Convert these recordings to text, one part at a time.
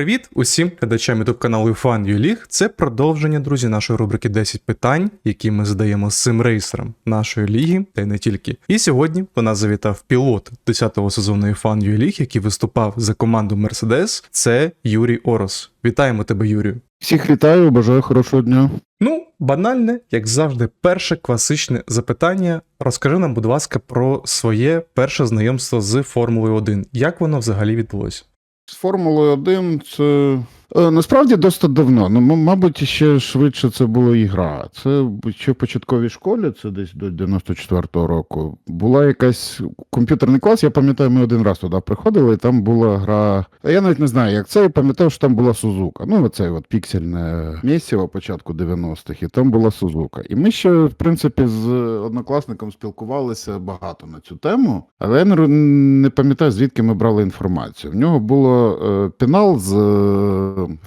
Привіт усім глядачам youtube каналу Fan Це продовження, друзі, нашої рубрики 10 питань, які ми задаємо симрейсерам нашої ліги, та й не тільки. І сьогодні до нас завітав пілот 10-го сезону Fan Ліг, який виступав за команду Mercedes. Це Юрій Орос. Вітаємо тебе, Юрію. Всіх вітаю, бажаю хорошого дня. Ну, банальне, як завжди, перше класичне запитання. Розкажи нам, будь ласка, про своє перше знайомство з Формулою 1. Як воно взагалі відбулося? З Формулою 1 це насправді досить давно. Ну, мабуть, ще швидше це була ігра. Це ще в початковій школі, це десь до 94-го року. Була якась комп'ютерний клас. Я пам'ятаю, ми один раз туди приходили, і там була гра. Я навіть не знаю, як це. Я пам'ятав, що там була Сузука. Ну, оце от піксельне місіво початку 90-х, і там була Сузука. І ми ще, в принципі, з однокласником спілкувалися багато на цю тему, але я не, пам'ятаю, звідки ми брали інформацію. В нього було е, пенал з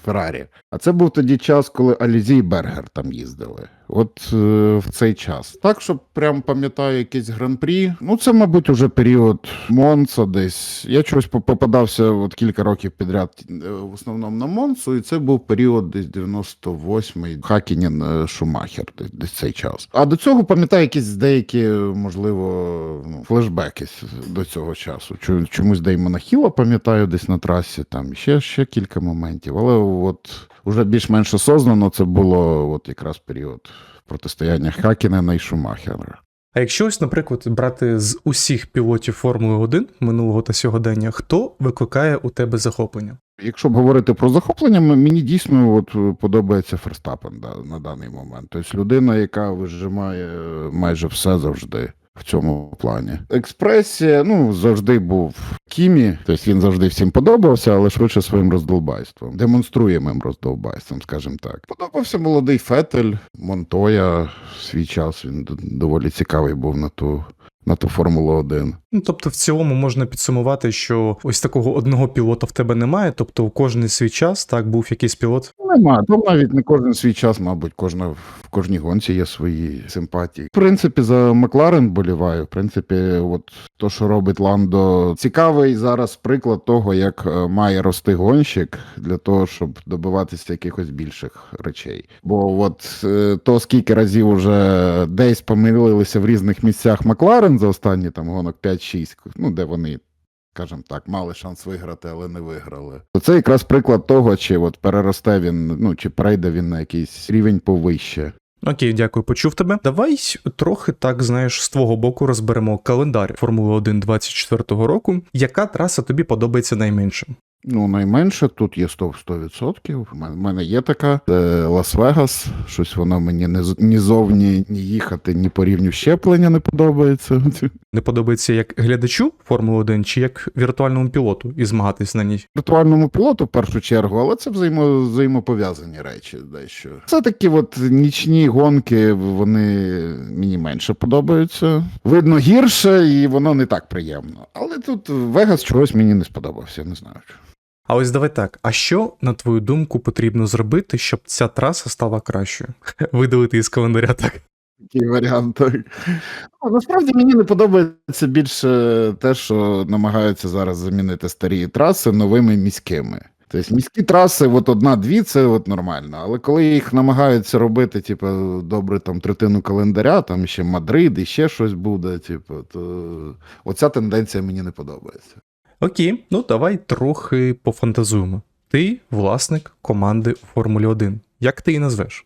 Феррарі. А це був тоді час, коли Алізі і Бергер там їздили. От е, в цей час. Так, що прям пам'ятаю якийсь гран-прі. Ну, це, мабуть, уже період Монца десь. Я чогось по- попадався от кілька років підряд е, в основному на Монцу, і це був період десь 98-й Хакінін е, Шумахер, десь, десь цей час. А до цього пам'ятаю якісь деякі, можливо, ну, флешбеки до цього часу. Чомусь Деймона Хіла пам'ятаю десь на трасі, там ще, ще кілька моментів. Але от уже більш-менш осознано це було от якраз період протистояння Хакінена і Шумахера. А якщо ось, наприклад, брати з усіх пілотів Формули 1 минулого та сьогодення, хто викликає у тебе захоплення? Якщо б говорити про захоплення, мені дійсно от подобається Ферстапен да, на даний момент. Тобто людина, яка вижимає майже все завжди. В цьому плані експресія, ну завжди був Кімі, тобто він завжди всім подобався, але швидше своїм роздолбайством, демонструємим роздолбайством, скажімо так. Подобався молодий Фетель, Монтоя в свій час. Він доволі цікавий був на ту на ту Формулу 1. Ну, тобто, в цілому можна підсумувати, що ось такого одного пілота в тебе немає, тобто кожний свій час так був якийсь пілот. Нема, там навіть не кожен свій час, мабуть, кожна в кожній гонці є свої симпатії. В принципі, за Макларен боліваю. В принципі, от то, що робить Ландо, цікавий зараз приклад того, як е, має рости гонщик для того, щоб добиватися якихось більших речей. Бо от е, то скільки разів уже десь помилилися в різних місцях Макларен за останні там гонок 5-6, ну де вони скажімо так, мали шанс виграти, але не виграли. То це якраз приклад того, чи от переросте він, ну чи перейде він на якийсь рівень повище. Окей, дякую, почув тебе. Давай трохи так знаєш з твого боку розберемо календар Формули 1 24-го року. Яка траса тобі подобається найменше? Ну, найменше тут є 100 100%. У мене- в мене є така це Лас-Вегас. Щось воно мені не ні зовні, ні їхати, ні по рівню щеплення не подобається. Не подобається як глядачу Формули 1 чи як віртуальному пілоту і змагатись на ній? Віртуальному пілоту в першу чергу, але це взаємо, взаємопов'язані речі дещо. Це такі от нічні гонки, вони мені менше подобаються. Видно гірше, і воно не так приємно. Але тут Вегас чогось мені не сподобався, не знаю. А ось давай так. А що, на твою думку, потрібно зробити, щоб ця траса стала кращою? Видалити із календаря так. Такий варіант. Ну, насправді мені не подобається більше те, що намагаються зараз замінити старі траси новими міськими. Тобто міські траси, от одна-дві, це от нормально. Але коли їх намагаються робити, типу, добре там третину календаря, там ще Мадрид і ще щось буде, типу, то оця тенденція мені не подобається. Окей, ну давай трохи пофантазуємо. Ти власник команди у Формулі 1. Як ти її назвеш?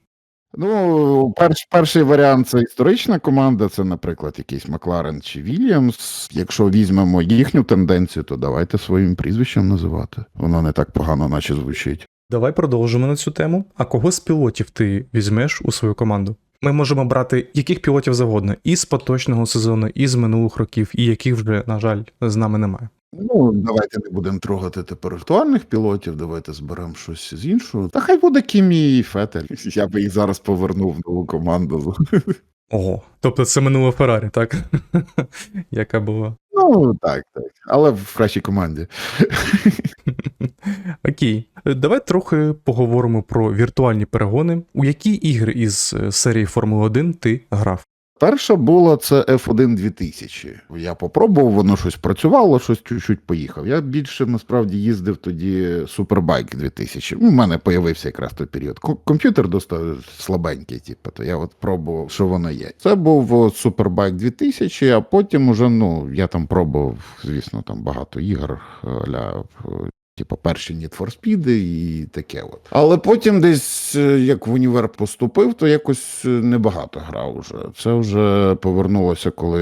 Ну, перш, перший варіант це історична команда, це, наприклад, якийсь Макларен чи Вільямс. Якщо візьмемо їхню тенденцію, то давайте своїм прізвищем називати. Воно не так погано, наче звучить. Давай продовжимо на цю тему. А кого з пілотів ти візьмеш у свою команду? Ми можемо брати яких пілотів завгодно, і з поточного сезону, і з минулих років, і яких вже, на жаль, з нами немає. Ну, давайте не будемо трогати тепер актуальних пілотів, давайте зберемо щось з іншого. Та хай буде Кімі і Фетель. Я би їх зараз повернув в нову команду. Ого, тобто це минуло Феррарі, так? Яка була. Ну, так, так. Але в кращій команді. Окей, давай трохи поговоримо про віртуальні перегони. У які ігри із е, серії Формули 1 ти грав? Перша була це F1 2000. Я попробував, воно щось працювало, щось чуть-чуть поїхав. Я більше насправді їздив тоді Superbike 2000. У мене появився якраз той період. Комп'ютер досить слабенький, типу, то я от пробував, що воно є. Це був Superbike 2000, а потім уже, ну, я там пробував, звісно, там багато ігор ля Типу, перші Need for Speed і таке от. Але потім десь, е, як в універ поступив, то якось е, небагато грав уже. Це вже повернулося, коли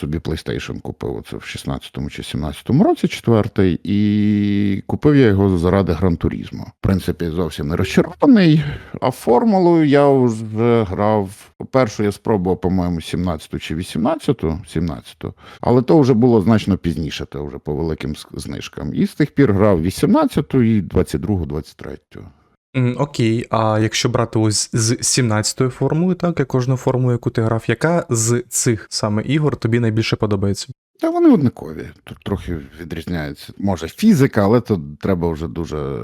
собі PlayStation купив. Це в 16-му чи 17-му році, четвертий, і купив я його заради Гран Турізмо. В принципі, зовсім не розчарований. А формулу я вже грав. Першу я спробував, по-моєму, 17-ту чи 18-ту, 17-ту, але то вже було значно пізніше, то вже по великим знижкам. І з тих пір грав 18-ту і 22-ту, 23-ту. Окей, а якщо брати ось з 17-ї формули, так, як кожну формулу, яку ти грав, яка з цих саме ігор тобі найбільше подобається? Та вони однакові. Тут трохи відрізняються. Може, фізика, але то треба вже дуже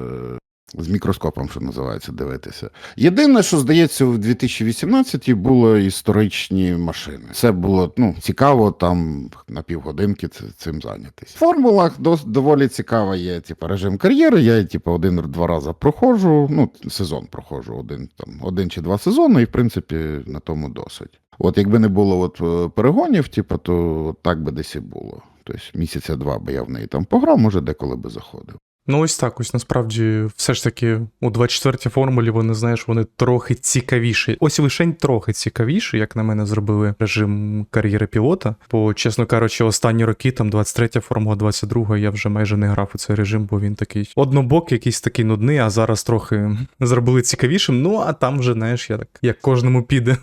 з мікроскопом, що називається, дивитися. Єдине, що здається, в 2018-ті було історичні машини. Це було ну, цікаво там на півгодинки цим зайнятися. В формулах доволі цікава є типу, режим кар'єри. Я типу, один-два рази проходжу. Ну, сезон проходжу, один там один чи два сезони, і в принципі на тому досить. От якби не було от е, перегонів, типу, то так би десь і було. Тобто місяця два би я в неї там пограв, може деколи би заходив. Ну, ось так, ось насправді, все ж таки, у 24-й формулі вони, знаєш, вони трохи цікавіші. Ось лишень трохи цікавіші, як на мене, зробили режим кар'єри пілота. Бо, чесно кажучи, останні роки, там 23-я формула, 22-га, я вже майже не грав у цей режим, бо він такий однобок, якийсь такий нудний, а зараз трохи зробили цікавішим. Ну, а там вже, знаєш, я так, як кожному піде.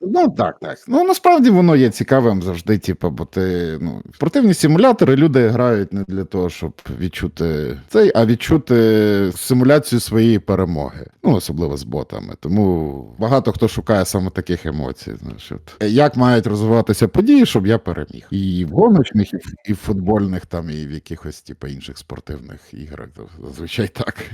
Ну так, так. Ну насправді воно є цікавим завжди, типу, бо ти ну спортивні симулятори люди грають не для того, щоб відчути цей, а відчути симуляцію своєї перемоги. Ну особливо з ботами. Тому багато хто шукає саме таких емоцій. Значить, як мають розвиватися події, щоб я переміг. І в гоночних, і в, футбольних, там, і в якихось типу, інших спортивних іграх. Зазвичай так.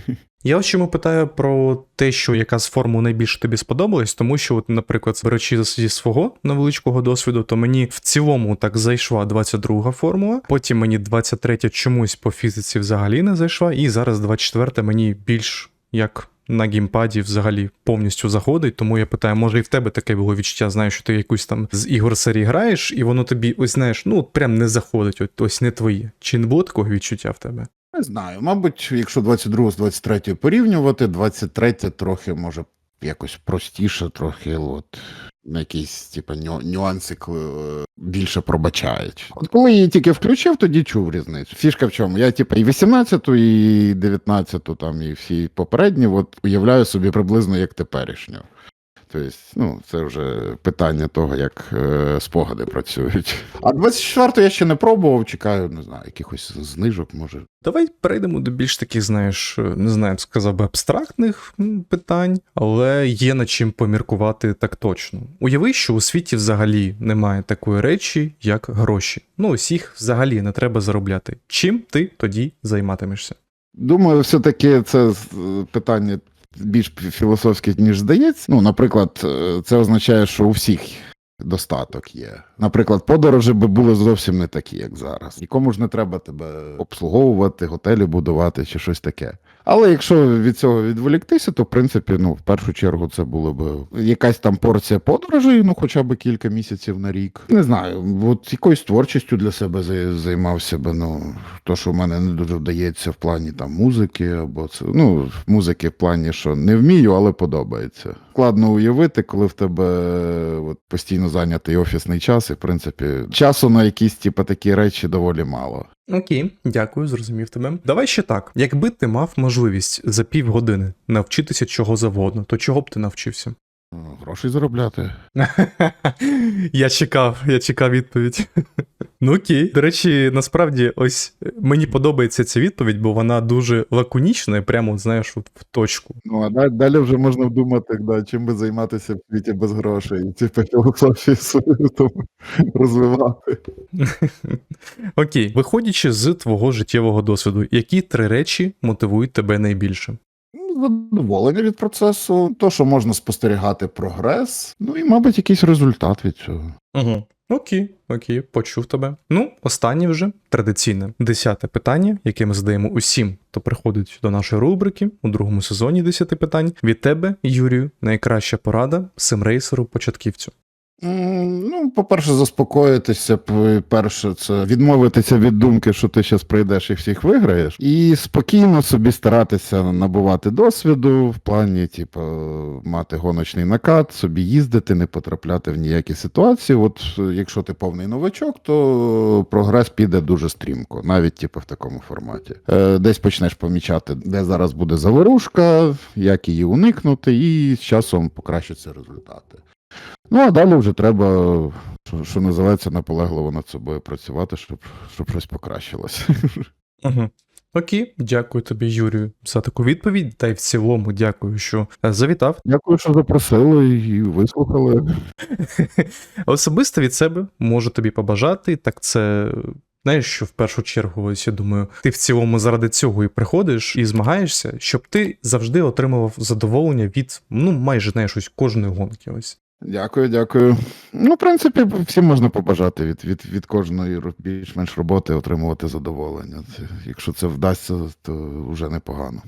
Я ось чому питаю про те, що яка з формул найбільше тобі сподобалась, тому що, от, наприклад, беручи зі свого невеличкого досвіду, то мені в цілому так зайшла 22 формула, потім мені 23 чомусь по фізиці взагалі не зайшла, і зараз 24 мені більш як. На геймпаді взагалі повністю заходить, тому я питаю, може і в тебе таке було відчуття, знаю, що ти якусь там з ігор серії граєш, і воно тобі, ось знаєш, ну прям не заходить, от ось не твоє. Чи не було такого відчуття в тебе? Не знаю. Мабуть, якщо 22 з 23 порівнювати, 23 трохи може якось простіше, трохи от. На якісь типу, ню- нюанси е, більше пробачають. От коли її тільки включив, тоді чув різницю. Фішка в чому? Я, типу, і 18-ту, і 19-ту, там, і всі попередні, от уявляю собі приблизно як теперішню. Тобто, ну, це вже питання того, як е, спогади працюють. А 24-ту я ще не пробував, чекаю, не знаю, якихось знижок, може. Давай перейдемо до більш таких, знаєш, не знаю, сказав би, абстрактних питань, але є над чим поміркувати так точно. Уяви, що у світі взагалі немає такої речі, як гроші. Ну, ось їх взагалі не треба заробляти. Чим ти тоді займатимешся? Думаю, все-таки це питання більш філософське, ніж здається. Ну, наприклад, е, це означає, що у всіх достаток є. Наприклад, подорожі би були зовсім не такі, як зараз. Нікому ж не треба тебе обслуговувати, готелі будувати чи щось таке. Але якщо від цього відволіктися, то в принципі, ну, в першу чергу, це було б якась там порція подорожей, ну хоча б кілька місяців на рік. Не знаю, от якоюсь творчістю для себе займався би. Ну, то, що в мене не дуже вдається в плані там музики, або це ну, музики в плані, що не вмію, але подобається. Складно уявити, коли в тебе от, постійно зайнятий офісний час, і в принципі часу на якісь типу, такі речі доволі мало. Окей, дякую, зрозумів тебе. Давай ще так. Якби ти мав можливість за півгодини навчитися чого завгодно, то чого б ти навчився? Ну, Грошей заробляти. Я чекав, я чекав відповідь. Ну окей. До речі, насправді, ось е, мені подобається ця відповідь, бо вона дуже лаконічна і прямо, знаєш, от в точку. Ну, а далі, вже можна вдумати, да, чим би займатися в світі без грошей, типу філософію свою там розвивати. Окей, виходячи з твого життєвого досвіду, які три речі мотивують тебе найбільше? Задоволення від процесу, то, що можна спостерігати прогрес, ну і, мабуть, якийсь результат від цього. Угу. Окей, окей, почув тебе. Ну, останнє вже традиційне десяте питання, яке ми задаємо усім, хто приходить до нашої рубрики у другому сезоні 10 питань. Від тебе, Юрію, найкраща порада симрейсеру початківцю. Ну, по-перше, заспокоїтися. п- Перше, це відмовитися від думки, що ти зараз прийдеш і всіх виграєш, і спокійно собі старатися набувати досвіду в плані, типу, мати гоночний накат, собі їздити, не потрапляти в ніякі ситуації. От якщо ти повний новачок, то прогрес піде дуже стрімко, навіть типу, в такому форматі. Е, Десь почнеш помічати, де зараз буде заворушка, як її уникнути, і з часом покращаться результати. Ну, а далі вже треба, що, що називається, наполегливо над собою працювати, щоб, щоб щось покращилось. Угу. Окей, дякую тобі, Юрію, за таку відповідь. Та й в цілому дякую, що е, завітав. Дякую, що запросили і вислухали. Особисто від себе можу тобі побажати, так це. Знаєш, що в першу чергу, ось я думаю, ти в цілому заради цього і приходиш і змагаєшся, щоб ти завжди отримував задоволення від ну майже знаєш, ось кожної гонки. Ось Дякую, дякую. Ну, в принципі, всім можна побажати від, від, від кожної більш-менш роботи отримувати задоволення. Якщо це вдасться, то вже непогано.